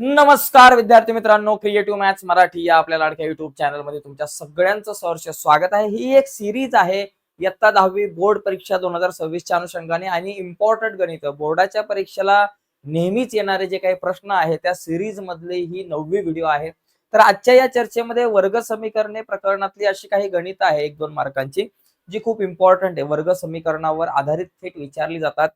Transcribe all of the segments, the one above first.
नमस्कार विद्यार्थी मित्रांनो क्रिएटिव्ह मॅथ्स मराठी या आपल्या लाडक्या युट्यूब चॅनलमध्ये तुमच्या सगळ्यांचं सहर्ष स्वागत आहे. ही एक सिरीज आहे इयत्ता दहावी बोर्ड परीक्षा दोन हजार सव्वीसच्या अनुषंगाने आणि इम्पॉर्टंट गणित. बोर्डाच्या परीक्षेला नेहमीच येणारे जे काही प्रश्न आहेत त्या सिरीज मधले ही नववी व्हिडिओ आहे. तर आजच्या या चर्चेमध्ये वर्ग समीकरणे प्रकरणातली अशी काही गणित आहे एक दोन मार्कांची जी खूप इम्पॉर्टंट आहे. वर्ग समीकरणावर आधारित थेट विचारली जातात.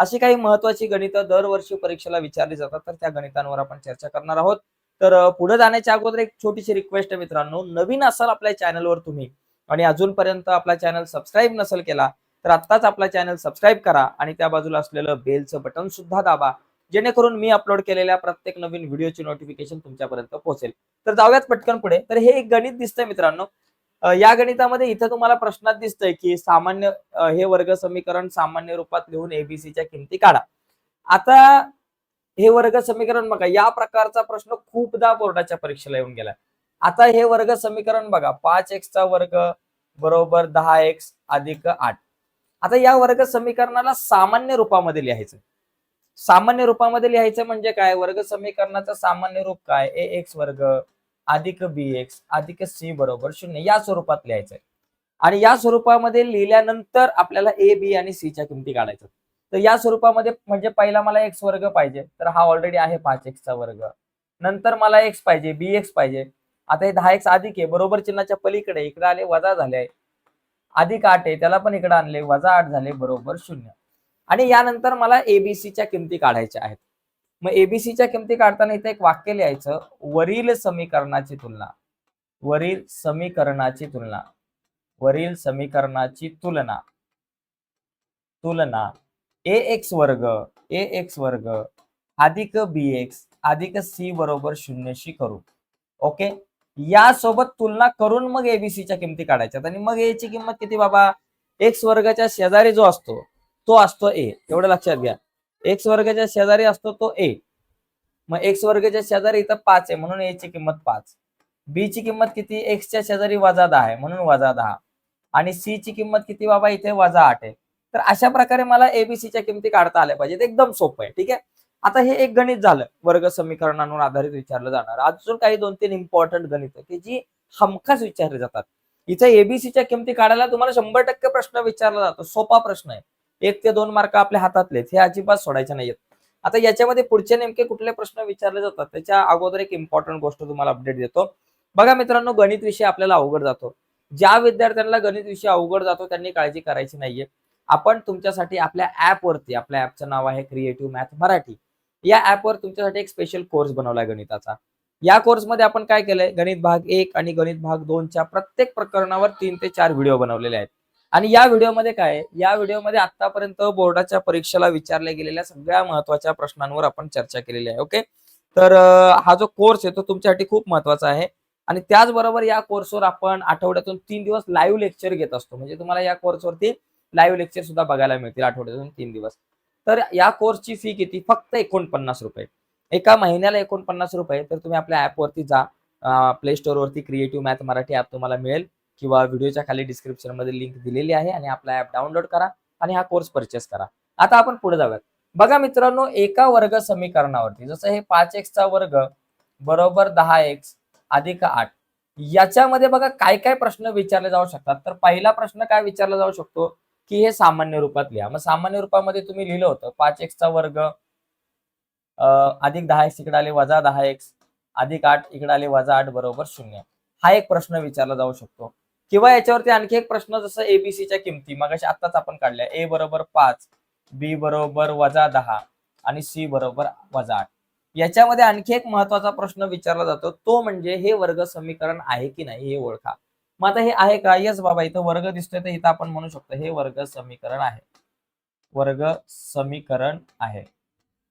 अशी काही महत्वाची गणितं दरवर्षी परीक्षेला विचारली जातात तर त्या गणितांवर आपण चर्चा करणार आहोत. तर पुढे जाण्याच्या अगोदर एक छोटीशी रिक्वेस्ट आहे मित्रांनो. नवीन असाल आपल्या चॅनलवर तुम्ही आणि अजूनपर्यंत आपला चॅनल सबस्क्राईब नसेल केला तर आत्ताच आपला चॅनल सबस्क्राईब करा आणि त्या बाजूला असलेलं बेलचं बटन सुद्धा दाबा जेणेकरून मी अपलोड केलेल्या प्रत्येक नवीन व्हिडिओची नोटिफिकेशन तुमच्यापर्यंत पोहोचेल. तर जाऊयात पटकन पुढे. तर हे एक गणित दिसतंय मित्रांनो. या गणितामध्ये इथं तुम्हाला प्रश्नात दिसतंय की सामान्य हे वर्ग समीकरण सामान्य रूपात लिहून एबीसीच्या किमती काढा. आता हे वर्ग समीकरण बघा या प्रकारचा प्रश्न खूपदा बोर्डाच्या परीक्षेला येऊन गेलाय. आता हे वर्ग समीकरण बघा पाच एक्सचा वर्ग बरोबर दहा एक्स अधिक आठ. आता या वर्ग समीकरणाला सामान्य रूपामध्ये लिहायचं. सामान्य रूपामध्ये लिहायचं म्हणजे काय? वर्ग समीकरणाचं सामान्य रूप काय? ए एक्स वर्ग अधिक बी एक्स अधिक सी बरोबर शून्य. या स्वरूपात लिहायचंय. आणि या स्वरूपामध्ये लिहिल्यानंतर आपल्याला ए बी आणि सी च्या किमती काढायचं तर या स्वरूपामध्ये म्हणजे पहिला मला एक्स वर्ग पाहिजे. तर हा ऑलरेडी आहे पाच एक्सचा वर्ग. नंतर मला एक्स पाहिजे बी एक्स पाहिजे. आता हे दहा एक्स अधिक आहे. बरोबर चिन्हाच्या पलीकडे इकडे आले वजा झाले. अधिक आठ आहे त्याला पण इकडे आणले वजा आठ झाले बरोबर शून्य. आणि यानंतर मला एबीसीच्या किमती काढायच्या आहेत. मग एबीसीच्या किमती काढताना इथे एक वाक्य लिहायचं. वरील समीकरणाची तुलना. वरील समीकरणाची तुलना. वरील समीकरणाची तुलना. तुलना. ए एक्स वर्ग ए एक्स वर्ग अधिक बी एक्स अधिक सी बरोबर शून्यशी करू. ओके? यासोबत तुलना करून मग एबीसीच्या किमती काढायच्यात. आणि मग एची किंमत किती बाबा? एक्स वर्गाच्या शेजारी जो असतो तो असतो ए एवढं लक्षात घ्या. एक्स वर्गाच्या शेजारी असतो तो ए मग एक्स वर्गाच्या शेजारी इथं पाच आहे म्हणून ए ची किंमत पाच. बी ची किंमत किती? एक्सच्या शेजारी वजा दहा आहे म्हणून वजा दहा. आणि सी ची किंमत किती बाबा? इथे वजा आठ आहे. तर अशा प्रकारे मला एबीसीच्या किमती काढता आल्या पाहिजेत. एकदम सोपं आहे ठीक आहे? आता हे एक गणित झालं. वर्ग समीकरणांवर आधारित विचारलं जाणार. अजून काही दोन तीन इम्पॉर्टंट गणित की जी हमखास विचारले जातात. इथे एबीसीच्या किमती काढायला तुम्हाला शंभर टक्के प्रश्न विचारला जातो. सोपा प्रश्न आहे. एक ते दोन मार्क आपल्या हातातलेत हे अजिबात सोडायचे नाहीयेत. आता याच्यामध्ये पुढचे नेमके कुठले प्रश्न विचारले जातात त्याच्या अगोदर एक इम्पॉर्टंट गोष्ट तुम्हाला अपडेट देतो. बघा मित्रांनो गणित विषय आपल्याला अवघड जातो. ज्या विद्यार्थ्यांना गणित विषय अवघड जातो त्यांनी काळजी करायची नाहीये. आपण तुमच्यासाठी आपल्या ऍप वरती आपल्या ऍपचं नाव आहे क्रिएटिव्ह मॅथ मराठी. या ऍपवर तुमच्यासाठी एक स्पेशल कोर्स बनवलाय गणिताचा. या कोर्समध्ये आपण काय केलंय? गणित भाग एक आणि गणित भाग दोनच्या प्रत्येक प्रकरणावर तीन ते चार व्हिडिओ बनवलेले आहेत. आणि या व्हिडिओमध्ये काय या व्हिडिओमध्ये आतापर्यंत बोर्डाच्या परीक्षेला विचारल्या गेलेल्या सगळ्या महत्त्वाच्या प्रश्नांवर आपण चर्चा केलेली आहे ओके? तर हा जो कोर्स आहे तो तुमच्यासाठी खूप महत्त्वाचा आहे. आणि त्याचबरोबर या कोर्सवर आपण आठवड्यातून तीन दिवस लाईव्ह लेक्चर घेत असतो. म्हणजे तुम्हाला या कोर्सवरती लाईव्ह लेक्चर सुद्धा बघायला मिळतील आठवड्यातून तीन दिवस. तर या कोर्सची फी किती? फक्त एकोणपन्नास रुपये. एका महिन्याला एकोणपन्नास रुपये. तर तुम्ही आपल्या ऍपवरती जा. प्ले स्टोअरवरती क्रिएटिव्ह मॅथ मराठी ऍप तुम्हाला मिळेल. किंवा व्हिडिओच्या खाली डिस्क्रिप्शनमध्ये लिंक दिलेली आहे आणि आपला ऍप डाउनलोड करा आणि हा कोर्स परचेस करा. आता आपण पुढे जाऊयात. बघा मित्रांनो एका वर्ग समीकरणावरती जसं हे पाच एक्सचा वर्ग बरोबर दहा एक्स अधिक आठ याच्यामध्ये बघा काय काय प्रश्न विचारले जाऊ शकतात. तर पहिला प्रश्न काय विचारला जाऊ शकतो? की हे सामान्य रूपात लिहा. मग सामान्य रूपामध्ये तुम्ही लिहिलं होतं पाच एक्सचा वर्ग अधिक दहा एक्स इकडे आले वजा दहा एक्स अधिक आठ इकडे आले वजा आठ बरोबर शून्य. हा एक प्रश्न विचारला जाऊ शकतो. किंवा याच्यावरती आणखी एक प्रश्न जसं एबीसीच्या किमती मग आत्ताच आपण काढल्या. ए बरोबर पाच बी बरोबर वजा दहा आणि सी बरोबर वजा आठ. याच्यामध्ये आणखी एक महत्त्वाचा प्रश्न विचारला जातो. तो म्हणजे हे वर्ग समीकरण आहे की नाही हे ओळखा. मग आता हे आहे का? येस बाबा इथं वर्ग दिसतोय तर इथं आपण म्हणू शकतो हे वर्ग समीकरण आहे. वर्ग समीकरण आहे.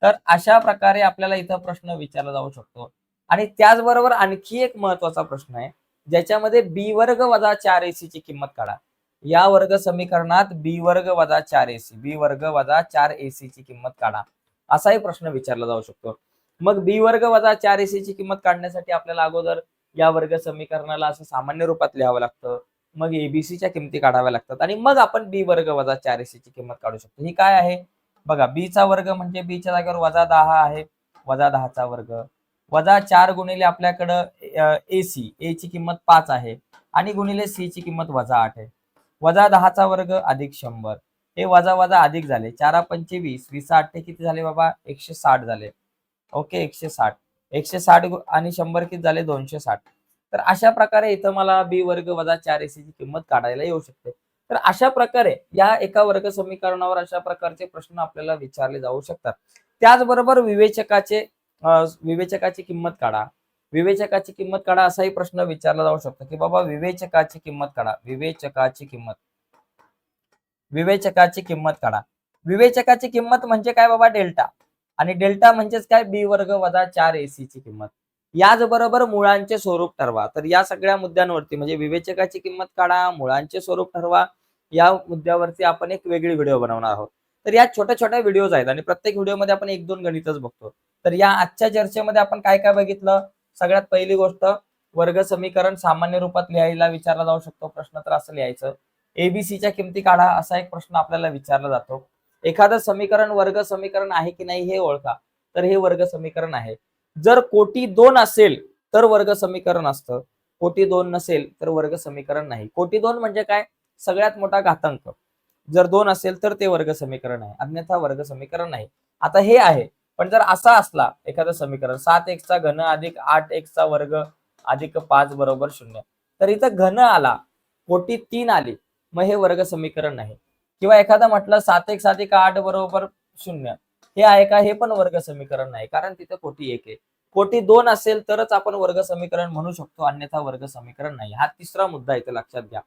तर अशा प्रकारे आपल्याला इथं प्रश्न विचारला जाऊ शकतो. आणि त्याचबरोबर आणखी एक महत्त्वाचा प्रश्न आहे. ज्याच्यामध्ये बी वर्ग वजा चार एसी ची किंमत काढा. या वर्ग समीकरणात बी वर्ग वजा चार एसी बी वर्ग वजा चार एसी ची किंमत काढा. असाही प्रश्न विचारला जाऊ शकतो. मग बी वर्ग वजा चार एसी ची किंमत काढण्यासाठी आपल्याला अगोदर या वर्ग समीकरणाला असं सामान्य रूपात लिहावं लागतं. मग एबीसीच्या किमती काढाव्या लागतात आणि मग आपण बी वर्ग वजा चार एसी ची किंमत काढू शकतो. ही काय आहे? बघा बीचा वर्ग म्हणजे बीच्या च्या जागेवर वजा दहा आहे. वजा दहाचा वर्ग. वजा चार गुणिले आपल्याकडं ए सी ए ची किंमत पाच आहे. आणि गुणिले सी ची किंमत वजा आठ आहे. वजा दहाचा वर्ग अधिक शंभर. हे वजा वजा अधिक झाले. चारा पंचवीस. वीस आठ ते किती झाले बाबा? एकशे साठ झाले. ओके एकशे साठ. एकशे साठ गु- आणि शंभर किती झाले? दोनशे साठ. तर अशा प्रकारे इथं मला बी वर्ग वजा चार एसी ची किंमत काढायला येऊ शकते. तर अशा प्रकारे या एका वर्ग समीकरणावर अशा प्रकारचे प्रश्न आपल्याला विचारले जाऊ शकतात. त्याचबरोबर विवेचकाचे विवेचकाची किंमत काढा. विवेचकाची किंमत काढा असाही प्रश्न विचारला जाऊ शकतो की बाबा विवेचकाची किंमत काढा. विवेचकाची किंमत. विवेचकाची किंमत काढा. विवेचकाची किंमत म्हणजे काय बाबा डेल्टा? आणि डेल्टा म्हणजेच काय? बी वर्ग वजा चार एसी ची किंमत. याचबरोबर मुळांचे स्वरूप ठरवा. तर या सगळ्या मुद्द्यांवरती म्हणजे विवेचकाची किंमत काढा मुळांचे स्वरूप ठरवा. या मुद्द्यावरती आपण एक वेगळी व्हिडिओ बनवणार आहोत. तर या छोट्या छोट्या व्हिडिओज आहेत आणि प्रत्येक व्हिडिओमध्ये आपण एक दोन गणितच बघतो. तर या आजच्या चर्चेमध्ये आपण काय काय बघितलं? सगळ्यात पहिली गोष्ट वर्ग समीकरण सामान्य रूपात लिहायला विचारला जाऊ शकतो. प्रश्न तर असं लिहायचं. एबीसीच्या किमती काढा असा एक प्रश्न आपल्याला विचारला जातो. एखादं समीकरण वर्ग समीकरण आहे की नाही हे ओळखा. तर हे वर्ग समीकरण आहे. जर कोटी दोन असेल तर वर्ग समीकरण असतं. कोटी दोन नसेल तर वर्ग समीकरण नाही. कोटी दोन म्हणजे काय? सगळ्यात मोठा घातांक. जर दोन असेल तर ते वर्ग समीकरण आहे. अन्यथा वर्ग समीकरण नाही. आता हे आहे. पण जर असा असला एखादं समीकरण सात एक्सचा घन अधिक आठ एक्सचा वर्ग अधिक पाच बरोबर शून्य. तर इथं घन आला कोटी तीन आली मग हे वर्ग समीकरण नाही. किंवा एखादा म्हटलं सात एक सात एक आठ बरोबर शून्य. हे आहे का? हे पण वर्ग समीकरण नाही कारण तिथे कोटी एक आहे. कोटी दोन असेल तरच आपण वर्ग समीकरण म्हणू शकतो अन्यथा वर्ग समीकरण नाही. हा तिसरा मुद्दा इथे लक्षात घ्या.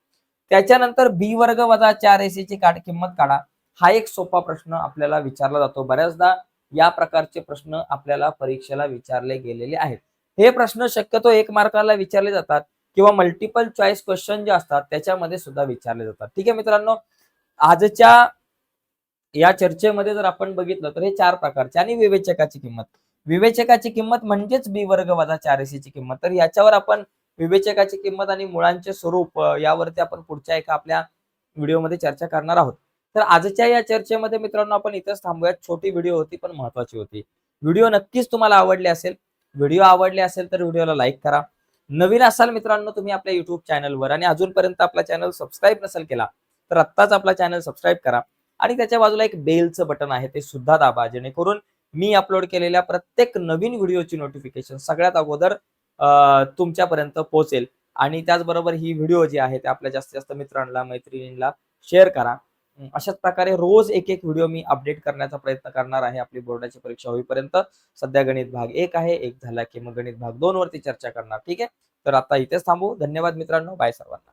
त्याच्यानंतर बी वर्ग वजा चार एसीची काढ किंमत काढा. हा एक सोपा प्रश्न आपल्याला विचारला जातो बऱ्याचदा. या प्रकारचे प्रश्न आपल्याला परीक्षेला विचारले गेलेले आहेत. हे प्रश्न शक्यतो एक मार्काला विचारले जातात किंवा मल्टिपल चॉईस क्वेश्चन जे असतात त्याच्यामध्ये सुद्धा विचारले जातात. ठीक आहे मित्रांनो आजच्या या चर्चेमध्ये जर आपण बघितलं तर हे चार प्रकारचे आणि विवेचकाची किंमत. विवेचकाची किंमत म्हणजेच बी वर्ग वजा चार एसीची किंमत. तर याच्यावर आपण विवेचकाची किंमत आणि मुळांचे स्वरूप यावरती आपण पुढच्या एका आपल्या व्हिडिओमध्ये चर्चा करणार आहोत. तर आजच्या या चर्चेमध्ये मित्रांनो आपण इथंच थांबूयात. छोटी व्हिडिओ होती पण महत्वाची होती. व्हिडिओ नक्कीच तुम्हाला आवडले असेल व्हिडिओ आवडले असेल तर व्हिडिओला लाईक करा. नवीन असाल मित्रांनो तुम्ही आपल्या युट्यूब चॅनलवर आणि अजूनपर्यंत आपला चॅनल सबस्क्राईब नसेल केला तर आत्ताच आपला चॅनल सबस्क्राईब करा आणि त्याच्या बाजूला एक बेलचं बटन आहे ते सुद्धा दाबा. जेणेकरून मी अपलोड केलेल्या प्रत्येक नवीन व्हिडिओची नोटिफिकेशन सगळ्यात अगोदर तुमच्यापर्यंत पोहोचेल. आणि त्याचबरोबर ही व्हिडिओ जी आहे ते आपल्या जास्तीत जास्त मित्रांना मैत्रिणींना शेअर करा. अशाच प्रकारे रोज एक एक व्हिडिओ मी अपडेट करण्याचा प्रयत्न करणार आहे आपली बोर्डाची परीक्षा होईपर्यंत. सध्या गणित भाग एक आहे एक झाला की मग गणित भाग दोन वरती चर्चा करणार ठीक आहे? तर आता इथेच थांबू. धन्यवाद मित्रांनो. बाय सर्वांना.